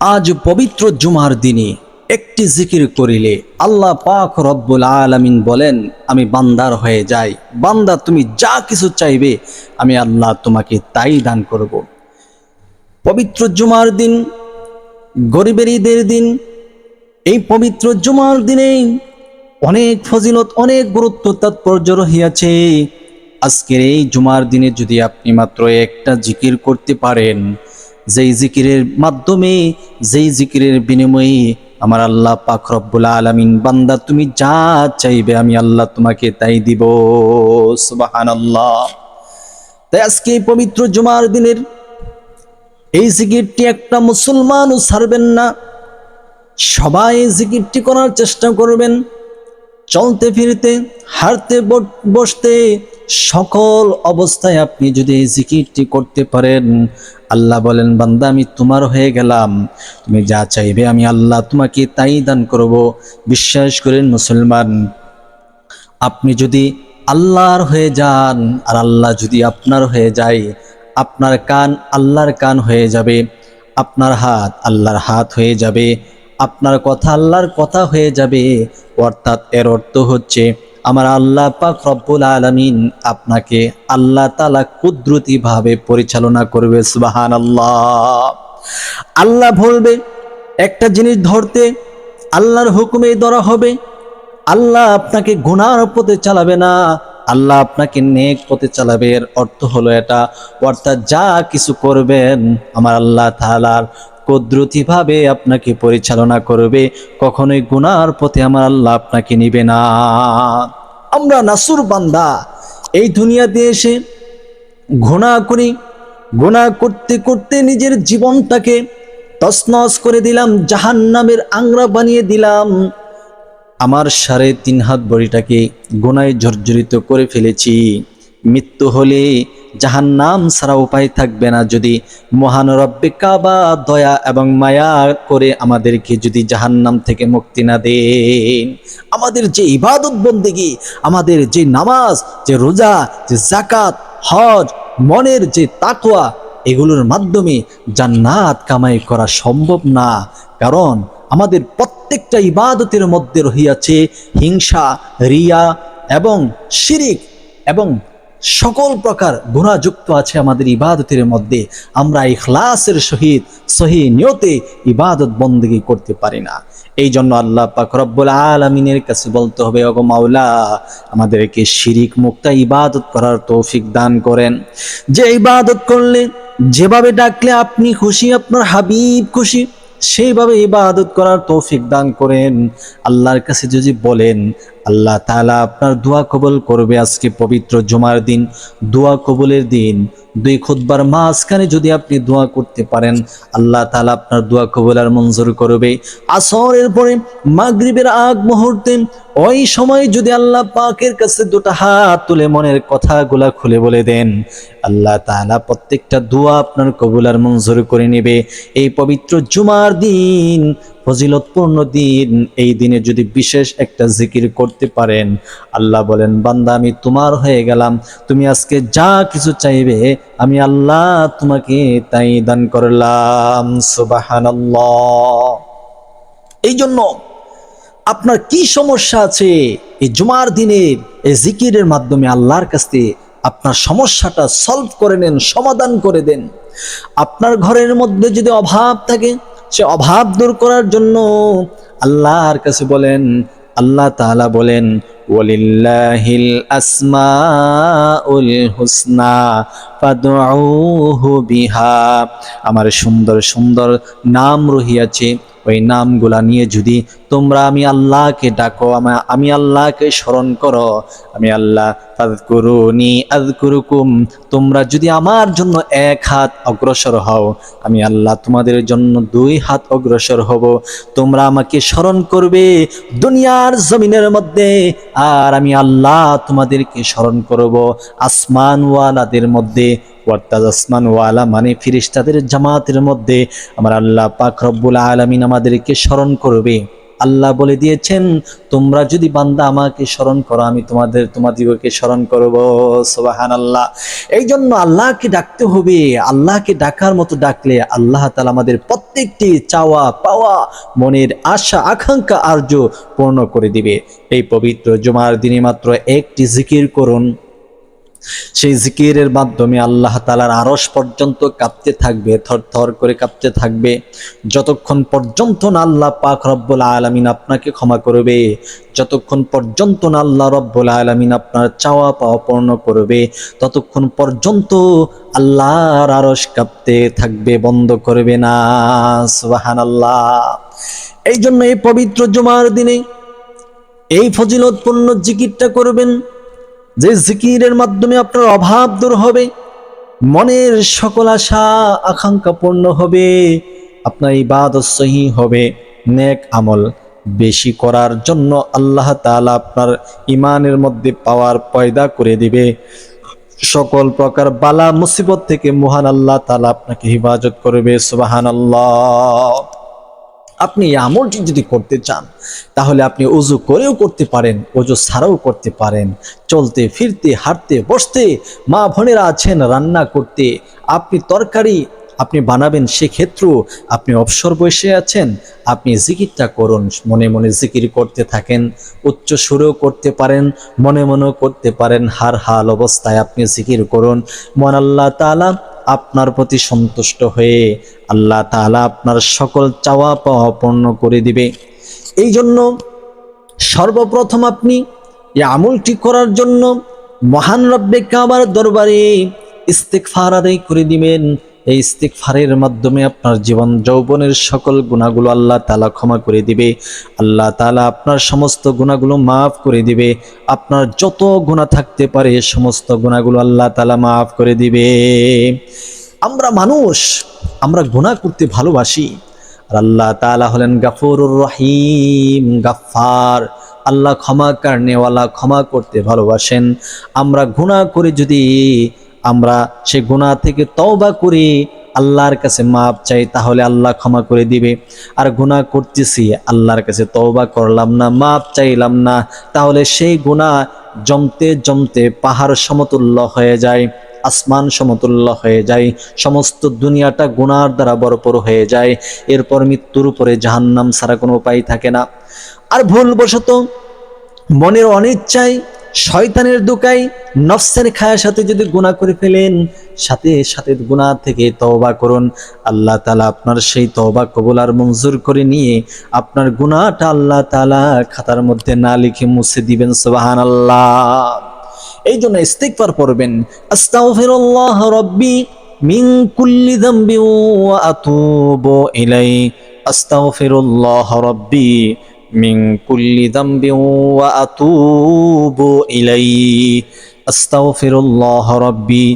আজ পবিত্র জুমার দিনে একটি জিকির করিলে আল্লাহ পাক রব্বুল আলামিন বলেন, আমি বান্দার হয়ে যাই। বান্দা, তুমি যা কিছু চাইবে, আমি আল্লাহ তোমাকে তাই দান করব। পবিত্র জুমার দিন, গরিবের ঈদের দিন, এই পবিত্র জুমার দিনে অনেক ফজিলত, অনেক গুরুত্ব, তাৎপর্য রহিয়াছে। আজকের এই জুমার দিনে যদি আপনি মাত্র একটা জিকির করতে পারেন যেই জিকিরের মাধ্যমে, যেই জিকিরের বিনিময়ে আমার আল্লাহ পাক রব্বুল আলামিন বান্দা, তুমি যা চাইবে আমি আল্লাহ তোমাকে তাই দিব। সুবহানাল্লাহ। তাই আজকে এই পবিত্র জুমার দিনের এই জিকিরটি একটা মুসলমানও ছাড়বেন না। সবাই জিকিরটি করার চেষ্টা করবেন। চলতে ফিরতে হারতে বসতে সকল অবস্থায় আপনি যদি এই জিকিরটি করতে পারেন, আল্লাহ বলেন, বান্দা, আমি তোমার হয়ে গেলাম। তুমি যা চাইবে আমি আল্লাহ তোমাকে তাই দান করব। বিশ্বাস করেন মুসলমান, আপনি যদি আল্লাহর হয়ে যান আর আল্লাহ যদি আপনার হয়ে যায়, আপনার কান আল্লাহর কান হয়ে যাবে, আপনার হাত আল্লাহর হাত হয়ে যাবে, আপনার কথা আল্লাহর কথা হয়ে যাবে, অর্থাৎ এর অর্থ হচ্ছে আমার আল্লাহ পাক রব্বুল আলামিন আপনাকে আল্লাহ তালা কুদরতিভাবে পরিচালনা করবে সুবাহান আল্লাহ আল্লাহ বলবে, একটা জিনিস ধরতে আল্লাহর হুকুমে ধরা হবে, আল্লাহ আপনাকে গুনার পথে চালাবে না, আল্লাহ আপনাকে নেক পথে চালাবে, এর অর্থ হলো এটা। অর্থাৎ যা কিছু করবেন, আমার আল্লাহ তাআলার কুদরতি ভাবে আপনাকে পরিচালনা করবে, কখনোই গুনার পথে আমার আল্লাহ আপনাকে নিবে না। আমরা নাসুর বান্দা, এই দুনিয়াতে এসে ঘোনা করি গোনা করতে করতে নিজের জীবনটাকে তসনস করে দিলাম, জাহান্নামের আংরা বানিয়ে দিলাম। আমার সাড়ে তিন হাত বড়িটাকে গোনায় জর্জরিত করে ফেলেছি। মৃত্যু হলে জাহান্নাম ছাড়া উপায় থাকবে না। যদি মহান রব্বে কাবা, দয়া এবং মায়া করে আমাদেরকে যদি জাহান্নাম থেকে মুক্তি না দেন, আমাদের যে ইবাদত বন্দেগি, আমাদের যে নামাজ, যে রোজা, যে জাকাত হজ, মনের যে তাকওয়া, এগুলোর মাধ্যমে জান্নাত কামাই করা সম্ভব না। কারণ আমাদের প্রত্যেকটা ইবাদতের মধ্যে রহিয়াছে হিংসা, রিয়া এবং শিরিক এবং সকল প্রকার গুণাযুক্ত আছে আমাদের ইবাদতের মধ্যে। আমরা ইখলাসের সহিত সহি নিয়তে ইবাদত বন্দেগী করতে পারি না। এই জন্য আল্লাহ পাক রব্বুল আলমিনের কাছে বলতে হবে অগো মাওলা, আমাদেরকে শিরিক মুক্ত ইবাদত করার তৌফিক দান করেন। যে ইবাদত করলে, যেভাবে ডাকলে আপনি খুশি, আপনার হাবিব খুশি, সেইভাবে ইবাদত করার তৌফিক দান করেন। আল্লাহর কাছে যদি বলেন আল্লাহ তাআলা আপনার দোয়া কবল করবে আজকে পবিত্র জুমার দিন। দোয়া কবলের দিন, দুই খুতবার মাঝখানে যদি আপনি দোয়া করতে পারেন, আল্লাহ তাআলা আপনার দোয়া কবুল আর মঞ্জুর করবে। আসরের পরে মাগরিবের আগ মুহূর্তে ওই সময় যদি আল্লাহ পাকের কাছে দুটো হাত তুলে মনের কথাগুলা খুলে বলে দেন, আল্লাহ তাআলা প্রত্যেকটা দোয়া আপনার কবুল আর মঞ্জুর করে নেবে। এই পবিত্র জুমার দিন ফজিলতপূর্ণ দিন, এই দিনে যদি বিশেষ একটা জিকির করতে পারেন, আল্লাহ বলেন, বান্দা, আমি তোমার হয়ে গেলাম, তুমি আজকে যা কিছু চাইবে, আমি আল্লাহ তোমাকে তাই দান করলাম। সুবাহানাল্লাহ। এই জন্য আপনার কি সমস্যা আছে? এই জুমার দিনের এই জিকিরের মাধ্যমে আল্লাহর কাছে আপনার সমস্যাটা সলভ করে নেন, সমাধান করে দেন। আপনার ঘরের মধ্যে যদি অভাব থাকে সে অভাব দূর করার জন্য আল্লাহর কাছে বলেন আল্লাহ তাআলা বলেন ওয়ালিল্লাহিল আসমাউল হুসনা। বিহা আমার সুন্দর সুন্দর নাম রহিয়াছে, ওই নামগুলা নিয়ে যদি তোমরা আমি আল্লাহকে ডাকো, আমা- আল্লাহকে স্মরণ করো, আমি আল্লাহ তোমরা যদি আমার জন্য এক হাত অগ্রসর হও, আমি আল্লাহ তোমাদের জন্য দুই হাত অগ্রসর হব। তোমরা আমাকে স্মরণ করবে দুনিয়ার জমিনের মধ্যে, আর আমি আল্লাহ তোমাদেরকে স্মরণ করব আসমানওয়ালাদের মধ্যে। অর্থাৎ আসমানওয়ালা মানে ফিরিস্তাদের জামাতের মধ্যে আমার আল্লাহ পাক রব্বুল আলামিন আমাদেরকে স্মরণ করবে। আল্লাহ বলে দিয়েছেন, তোমরা যদি বান্দা আমাকে স্মরণ করো, আমি তোমাদের, তোমাদিগকে স্মরণ করব। সোবাহান আল্লাহ এই জন্য আল্লাহকে ডাকতে হবে। আল্লাহকে ডাকার মতো ডাকলে আল্লাহ তালা আমাদের প্রত্যেকটি চাওয়া পাওয়া, মনের আশা, আকাঙ্ক্ষা, আর্য পূর্ণ করে দিবে। এই পবিত্র জুমার দিনে মাত্র একটি জিকির করুন। সেই জিকিরের মাধ্যমে আল্লাহ তালার আরস পর্যন্ত কাঁপতে থাকবে, থর থর করে কাঁপতে থাকবে। যতক্ষণ পর্যন্ত না আল্লাহ পাক রব্বুল আলমিন আপনাকে ক্ষমা করবে, যতক্ষণ পর্যন্ত না আল্লাহ রব্বুল আলমিন আপনার চাওয়া পাওয়া পূর্ণ করবে, ততক্ষণ পর্যন্ত আল্লাহর আরস কাঁপতে থাকবে, বন্ধ করবে না। সুবাহান আল্লাহ এই জন্য এই পবিত্র জুমার দিনে এই ফজিলতপূর্ণ জিকিরটা করবেন। যে জিকিরের মাধ্যমে আপনার অভাব দূর হবে, মনের সকল আশা, আকাঙ্ক্ষা পূর্ণ হবে, আপনার ইবাদত সহি হবে, নেক আমল বেশি করার জন্য আল্লাহ তাআলা আপনার ইমানের মধ্যে পাওয়ার পয়দা করে দিবে। সকল প্রকার বালা মুসিবত থেকে মহান আল্লাহ তাআলা আপনাকে হিফাজত করবে সুবাহান আল্লাহ আপনি আমলটি যদি করতে চান, তাহলে আপনি অজু করেও করতে পারেন অজু ছাড়াও করতে পারেন। চলতে, ফিরতে, হাঁটতে, বসতে, মা বোনেরা আছেন, রান্না করতে, আপনি তরকারি আপনি বানাবেন সেক্ষেত্রেও আপনি অবসর বসে আছেন, আপনি জিকিরটা করুন, মনে মনে জিকির করতে থাকেন, উচ্চ সুরেও করতে পারেন, মনে মনেও করতে পারেন, হার হাল অবস্থায় আপনি জিকির করুন। মন আল্লাহ তাআলা আপনার প্রতি সন্তুষ্ট হয়ে আল্লাহ তাহলে আপনার সকল চাওয়া পাওয়া পূর্ণ করে দিবে। এই জন্য সর্বপ্রথম আপনি এই আমলটি করার জন্য মহান রব্বে কাবার দরবারে ইস্তেকফার আদায় করে দিবেন। এই ইস্তেকফারের মাধ্যমে আপনার জীবন, যৌবনের সকল গুণাগুলো আল্লাহ তালা ক্ষমা করে দিবে। আল্লাহ তালা আপনার সমস্ত গুণাগুলো মাফ করে দিবে। আপনার যত গুণা থাকতে পারে সমস্ত গুণাগুলো আল্লাহ তালা মাফ করে দিবে। আমরা মানুষ, আমরা গুণা করতে ভালোবাসি। আর আল্লাহ তাআলা হলেন গাফুরুর রহিম, গাফফার। আল্লাহ ক্ষমা কারণেওয়ালা ক্ষমা করতে ভালোবাসেন। আমরা গুনাহ করে যদি আমরা সে গুনাহ থেকে তওবা করি, আল্লাহর কাছে মাপ চাই, তাহলে আল্লাহ ক্ষমা করে দিবে। আর গুনাহ করতেছি, আল্লাহর কাছে তওবা করলাম না, মাপ চাইলাম না, তাহলে সেই গুনাহ জমতে জমতে পাহাড় সমতুল্য হয়ে যায়, আসমান সমতুল্য হয়ে যায়, সমস্ত দুনিয়াটা গুনার দ্বারা বরপর হয়ে যায়, এরপর মৃত্যুর উপরে জাহান্নাম ছাড়া কোনো উপায় থাকে না। আর ভুলবশত মনের অনিচ্ছায় শয়তানের দোকায় নফসের খায়ের সাথে যদি গুনাহ করে ফেলেন, সাথে সাথে গুনাহ থেকে তওবা করুন। আল্লাহ তাআলা আপনার সেই তওবা কবুল আর মঞ্জুর করে নিয়ে আপনার গুনাহটা আল্লাহ তাআলা খাতার মধ্যে না লিখে মুছে দিবেন, সুবহানাল্লাহ। এই জন্য ইস্তিগফার পড়বেন। আস্তাগফিরুল্লাহ রাব্বি মিন কুল্লি যামবি ওয়া আতুবু ইলাই আস্তাগফিরুল্লাহ রাব্বি কুল্লি যামবি ওয়া আতুবু ইলাই আস্তাগফিরুল্লাহ রাব্বি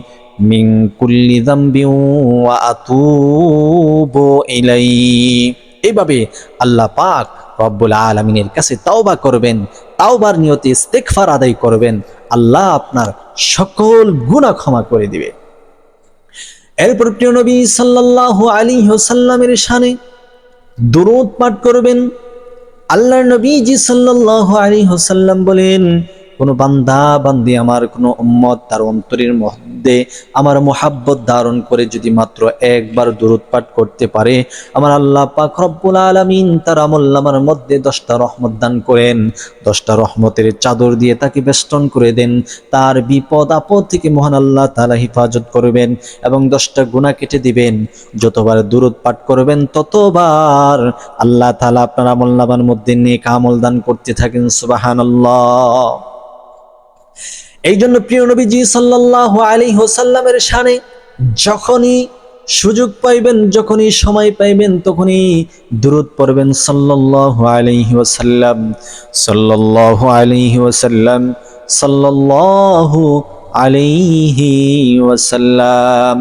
মিন কুল্লি যামবি ওয়া আতুবু ইলাই এইভাবে আল্লাহ পাক রব্বুল আলমিনের কাছে তাওবা করবেন, তাওবার নিয়তে ইস্তেকফার আদায় করবেন, আল্লাহ আপনার সকল গুনাহ ক্ষমা করে দিবে। এরপর প্রিয় নবী সাল্লাল্লাহু আলাইহি ওয়াসাল্লামের শানে দরুদ পাঠ করবেন আল্লাহর নবীজি সাল্লাহ আলী হোসাল্লাম বলেন কোন বান্দা, বান্দি আমার কোনো উম্মত তার অন্তরের মধ্যে আমার মোহাব্বত ধারণ করে যদি মাত্র একবার দূরত পাঠ করতে পারে, আমার আল্লাহ পাক রব্বুল আলামিন তার আমল্লামার মধ্যে দশটা রহমত দান করেন। দশটা রহমতের চাদর দিয়ে তাকে বেষ্টন করে দেন। তার বিপদ আপদ থেকে মহান আল্লাহ তালা হিফাজত করবেন এবং দশটা গুণা কেটে দিবেন। যতবার দূরত পাঠ করবেন, ততবার আল্লাহ তালা আপনার আমল্লামার মধ্যে নেক আমল দান করতে থাকেন সুবাহান এই জন্য প্রিয় নবীজি সাল্লাহ আলী হোসাল্লামের সানে যখনই সুযোগ পাইবেন, যখনই সময় পাইবেন, তখনই দূরত পড়বেন সাল্লাহ আলী ওসাল্লাম সাল্লাহ আলাইহি ওসাল্লাম সাল্লাল্লাহু আলাইহি ওয়াসাল্লাম।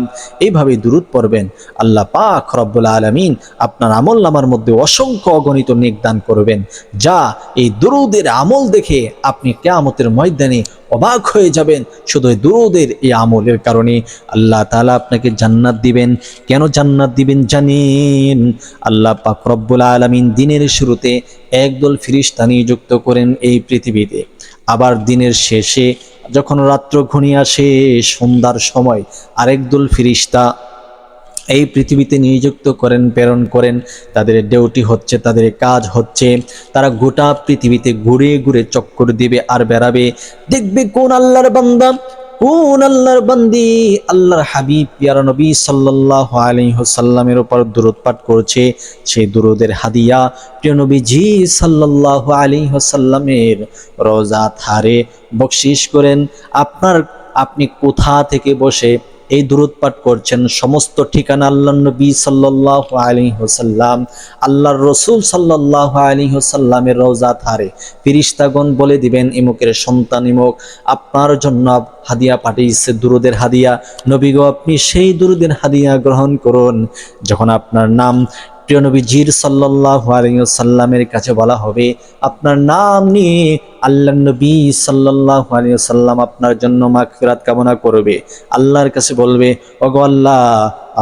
এইভাবে দুরুদ পড়বেন। আল্লাহ পাক রব্বুল আলামিন আপনার আমল নামার মধ্যে অসংখ্য অগণিত নেক দান করবেন, যা এই দুরুদের আমল দেখে আপনি কেয়ামতের ময়দানে অবাক হয়ে যাবেন। শুধু দুরুদের এই আমলের কারণে আল্লাহ তাআলা আপনাকে জান্নাত দিবেন। কেন জান্নাত দিবেন জানেন? আল্লাহ পাক রব্বুল আলামিন দিনের শুরুতে একদল ফিরিস্তা নিযুক্ত করেন এই পৃথিবীতে। আবার দিনের শেষে, যখন রাত্র ঘনিয়ে আসে সন্ধ্যার সময় আরেকদুল ফিরিস্তা এই পৃথিবীতে নিযুক্ত করেন, প্রেরণ করেন, তাদের ডিউটি হচ্ছে, তাদের কাজ হচ্ছে, তারা গোটা পৃথিবীতে ঘুরে ঘুরে চক্কর দিবে আর বেড়াবে। দেখবে কোন আল্লাহর বান্দা কোন আল্লাহর বান্দি, আল্লাহর হাবিব, পিয়ারা নবী সাল্লাল্লাহু আলাইহি সাল্লামের উপর দরুদ পাঠ করছে। সেই দরুদের হাদিয়া প্রিয় নবীজি সাল্লাল্লাহু আলাইহি সাল্লামের রোজা থারে বকশিস করেন। আপনার, আপনি কোথা থেকে বসে এই দূরত পাঠ করছেন সমস্ত ঠিকানা আল্লাহ নবী সাল্লাহ আলী হোসাল্লাম আল্লাহর রসুল সাল্লাহ আলী হোসাল্লামের রোজা থারে ফিরিস্তাগণ বলে দিবেন, ইমুকের সন্তান ইমুক, আপনার জন্য হাদিয়া পাঠিয়েছে দুরুদের হাদিয়া। নবীগো, আপনি সেই দুরুদের হাদিয়া গ্রহণ করুন। যখন আপনার নাম প্রিয় নবী জির সাল্লাহ আলিয়াল্লামের কাছে বলা হবে, আপনার নাম নিয়ে আল্লাহ নবী সাল্লাহ আলিয়াল্লাম আপনার জন্য মাগফিরাত কামনা করবে। আল্লাহর কাছে বলবে, ওগো আল্লাহ,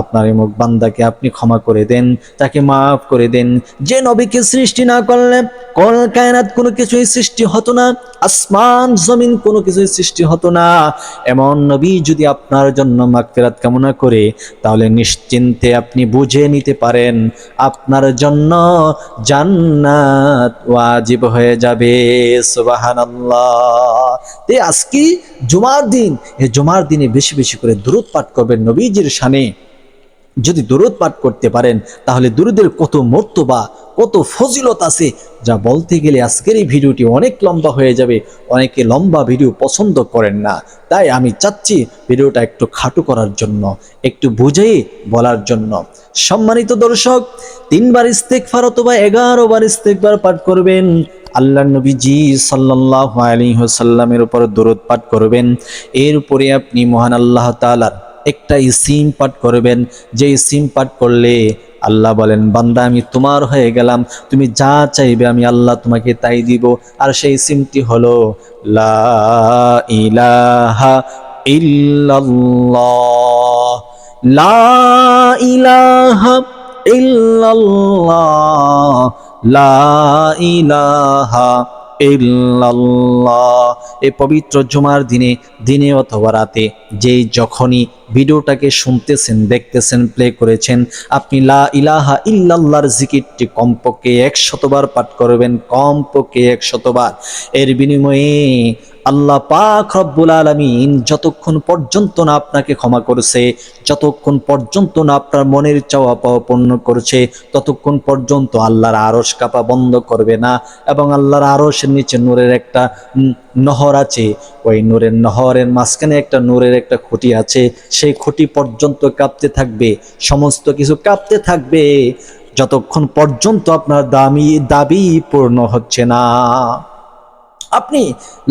আপনার মুখ বান্দাকে আপনি ক্ষমা করে দেন, তাকে মাফ করে দেন। যে নবীকে সৃষ্টি না করলে কল কায়নাত কোনো কিছুই সৃষ্টি হতো না, আসমান, জমিন কোনো কিছুই সৃষ্টি হতো না। এমন নবী যদি আপনার জন্য মাগফিরাত কামনা করে, তাহলে নিশ্চিন্তে আপনি বুঝে নিতে পারেন, আপনার জন্য জান্নাত ওয়াজিব হয়ে যাবে। আজকে জুমার দিন? এই জুমার দিনে বেশি বেশি করে দূরত পাঠ করবেন নবীজির শানে যদি দূরত পাঠ করতে পারেন, তাহলে দুরুদের কত মর্তবা, কত ফজিলত আছে, যা বলতে গেলে আজকের এই ভিডিওটি অনেক লম্বা হয়ে যাবে। অনেকে লম্বা ভিডিও পছন্দ করেন না। তাই আমি চাচ্ছি ভিডিওটা একটু খাটো করার জন্য, একটু বুঝেই বলার জন্য। সম্মানিত দর্শক, তিনবার ইস্তেকফার অথবা এগারো বার ইস্তেকবার পাঠ করবেন। আল্লাহ নবীজি সাল্লাহ আলী সাল্লামের উপর দরদ পাঠ করবেন। এর উপরে আপনি মহান আল্লাহ তালার একটা ইসিম পাঠ করবেন। যে ইসিম পাঠ করলে আল্লাহ বলেন, বান্দা, আমি তোমার হয়ে গেলাম। তুমি যা চাইবে আমি আল্লাহ তোমাকে তাই দিব। আর সেই সিমটি হলো, লা ইলাহা ইল্লাল্লাহ। লা ইলাহা লা ইলাহা ইল্লাল্লাহ। এই পবিত্র জুমার দিনে দিনে অথবা রাতে যেই যখনই ভিডিওটাকে শুনতেছেন, দেখতেছেন প্লে করেছেন, আপনি লা ইলাহা ইল্লাল্লাহর জিকিরটি কমপক্ষে একশতবার পাঠ করবেন, কমপক্ষে একশতবার। এর বিনিময়ে আল্লাহ পাক রব্বুল আলমিন যতক্ষণ পর্যন্ত না আপনাকে ক্ষমা করছে, যতক্ষণ পর্যন্ত না আপনার মনের চাওয়া পাওয়া পূর্ণ করছে, ততক্ষণ পর্যন্ত আল্লাহর আরস কাপা বন্ধ করবে না এবং আল্লাহর আরসের নিচে নূরের একটা নহর আছে। ওই নূরের নহরের মাঝখানে একটা নূরের একটা খুঁটি আছে। সেই খুঁটি পর্যন্ত কাঁপতে থাকবে, সমস্ত কিছু কাঁপতে থাকবে, যতক্ষণ পর্যন্ত আপনার দামি দাবি পূর্ণ হচ্ছে না। আপনি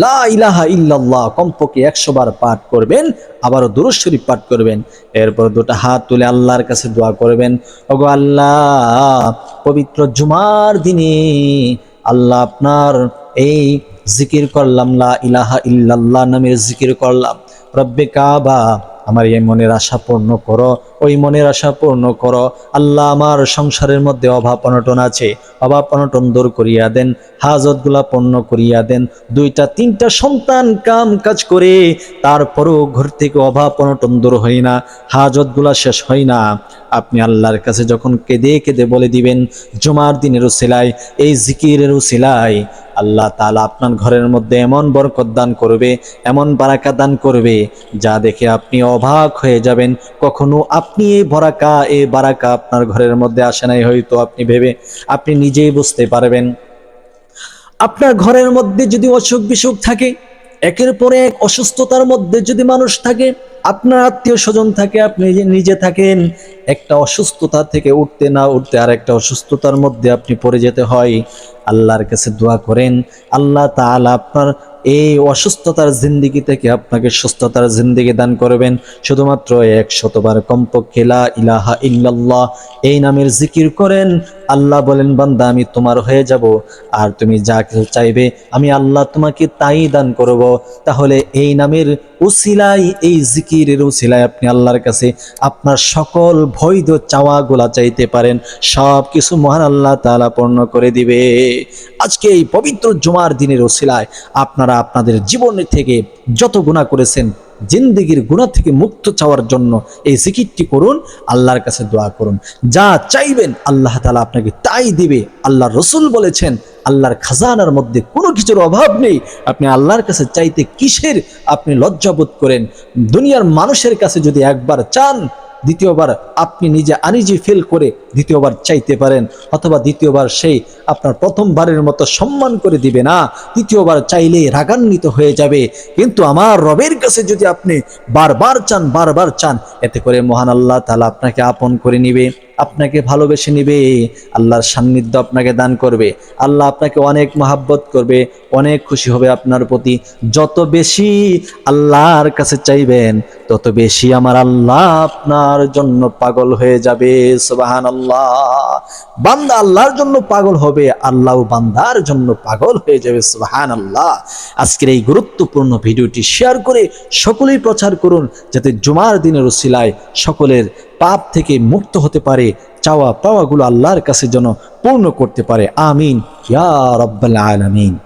লা ইলাহা ইল্লাল্লাহ কমপক্ষে একশো বার পাঠ করবেন, আবারও দুরুদ শরীফ পাঠ করবেন। এরপর দুটো হাত তুলে আল্লাহর কাছে দোয়া করবেন, ওগো আল্লাহ, পবিত্র জুমার দিনে আল্লাহ আপনার এই জিকির করলাম, লা ইলাহা ইল্লাল্লাহ নামের জিকির করলাম। রব্বে কাবা, আমার এই মনের আশা পূর্ণ করো ওই মনের আশা পূর্ণ করো। আল্লাহ আমার সংসারের মধ্যে অভাব অনটন আছে। অভাব অনটন দূর করিয়া দেন, হাজতগুলা পূর্ণ করিয়া দেন। দুইটা, তিনটা সন্তান কাম কাজ করে, তারপরও ঘর থেকে অভাব অনটন দূর হয় না, হাজতগুলা শেষ হয় না। আপনি আল্লাহর কাছে যখন কেঁদে কেঁদে বলে দিবেন, জুমার দিনেরও সেলাই এই জিকিরেরও সেলাই আল্লাহ তালা আপনার ঘরের মধ্যে এমন বরকত দান করবে, এমন বারাকা দান করবে, যা দেখে আপনি অবাক হয়ে যাবেন, কখনো আপনি এই বরাকা এই বারাকা আপনার ঘরের মধ্যে আসে নাই, হয়তো আপনি ভেবে আপনি নিজেই বুঝতে পারবেন। আপনার ঘরের মধ্যে যদি অসুখ বিসুখ থাকে, একের পরে এক অসুস্থতার মধ্যে যদি মানুষ থাকে, আপনার আত্মীয় স্বজন থাকে, আপনি নিজে থাকেন, একটা অসুস্থতা থেকে উঠতে না উঠতে আর একটা অসুস্থতার মধ্যে আপনি পড়ে যেতে হয়। আল্লাহর কাছে দোয়া করেন। আল্লাহ তাআলা আপনার এই অসুস্থতার জিন্দিগি থেকে আপনাকে সুস্থতার জিন্দিগি দান করবেন। শুধুমাত্র এক শতবার কমপক্ষে লা ইলাহা ইল্লাল্লাহ। এই নামের জিকির করেন আল্লাহ বলেন, বান্দা, আমি তোমার হয়ে যাব, আর তুমি যা কিছু চাইবে, আমি আল্লাহ তোমাকে তাই দান করব। তাহলে এই নামের উসিলাই এই জিকিরের উসিলায় আপনি আল্লাহর কাছে আপনার সকল বৈধ চাওয়াগুলা চাইতে পারেন। সব কিছু মহান আল্লাহ তালা পূর্ণ করে দিবে। আজকে এই পবিত্র জুমার দিনের ওসিলায় আপনারা আপনাদের জীবনের থেকে যত গুণা করেছেন জিন্দিগির গুণা থেকে মুক্ত চাওয়ার জন্য এই জিকিরটি করুন, আল্লাহর কাছে দোয়া করুন। যা চাইবেন আল্লাহ তালা আপনাকে তাই দিবে। আল্লাহ রসুল বলেছেন, আল্লাহর খাজানার মধ্যে কোনো কিছুর অভাব নেই। আপনি আল্লাহর কাছে চাইতে কিসের আপনি লজ্জাবোধ করেন? দুনিয়ার মানুষের কাছে যদি একবার চান দ্বিতীয়বার আপনি নিজে আনিজি ফিল করে দ্বিতীয়বার চাইতে পারেন, অথবা দ্বিতীয়বার সেই আপনার প্রথমবারের মতো সম্মান করে দিবে না দ্বিতীয়বার চাইলেই রাগান্বিত হয়ে যাবে। কিন্তু আমার রবের কাছে যদি আপনি বারবার চান বারবার চান, এতে করে মহান আল্লাহ তালা আপনাকে আপন করে নিবে। আপনাকে ভালোবেসে নিবে, আল্লাহর সান্নিধ্য আপনাকে দান করবে, আল্লাহ আপনাকে অনেক মহাব্বত করবে, অনেক খুশি হবে আপনার প্রতি। যত বেশি আল্লাহর কাছে চাইবেন, তত বেশি আমার আল্লাহ আপনার জন্য পাগল হয়ে যাবে সোবাহান আল্লাহ বান্দা আল্লাহর জন্য পাগল হবে আল্লাহ বান্দার জন্য পাগল হয়ে যাবে সুবাহান আল্লাহ আজকের এই গুরুত্বপূর্ণ ভিডিওটি শেয়ার করে সকলেই প্রচার করুন, যাতে জুমার দিনের ওসিলায় সকলের পাপ থেকে মুক্ত হতে পারে, চাওয়া পাওয়াগুলো আল্লাহর কাছে যেন পূর্ণ করতে পারে। আমিন। ইয়া রব্বাল আলামিন।